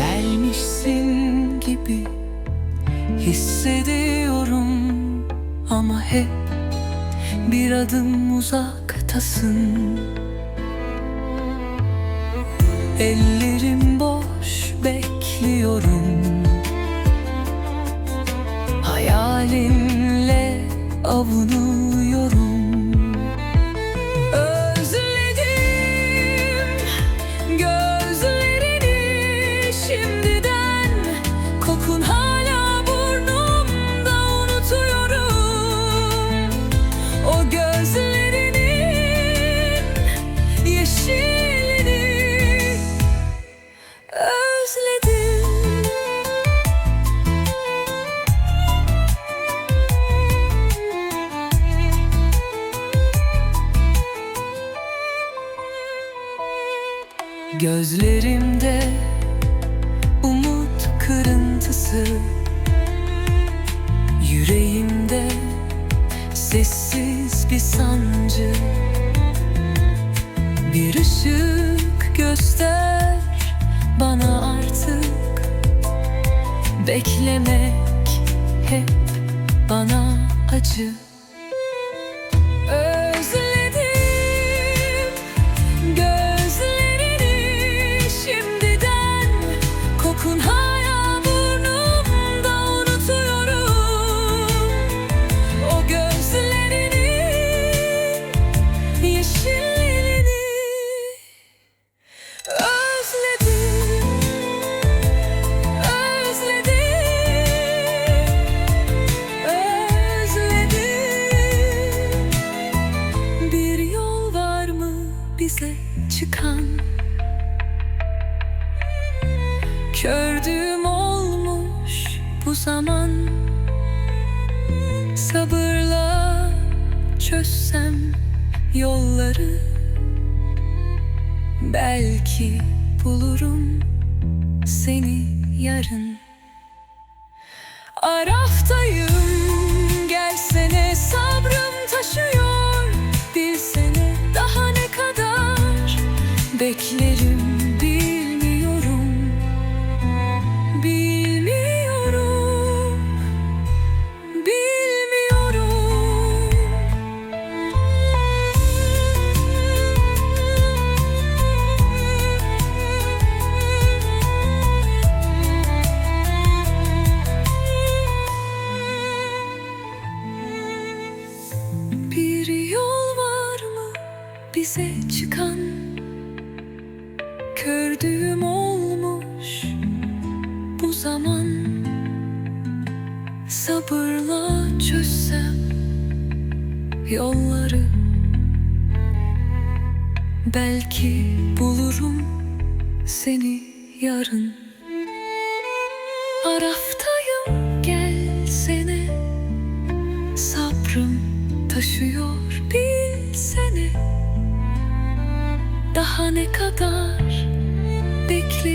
Gelmişsin gibi hissediyorum ama hep bir adım uzaktasın. Ellerim boş Gözlerimde umut kırıntısı Yüreğimde sessiz bir sancı. Bir ışık göster bana Beklemek hep bana acı Kördüğüm olmuş bu zaman. Sabırla çözsem yolları Belki bulurum seni yarın. Araftayım gelsene sabrım taşıyor. Bilsene daha ne kadar beklerim bize çıkan Kördüğüm olmuş bu zaman. Sabırla çözsem yolları Belki bulurum seni yarın. Araftayım gelsene. Sabrım taşıyor bilsene Daha ne kadar bekle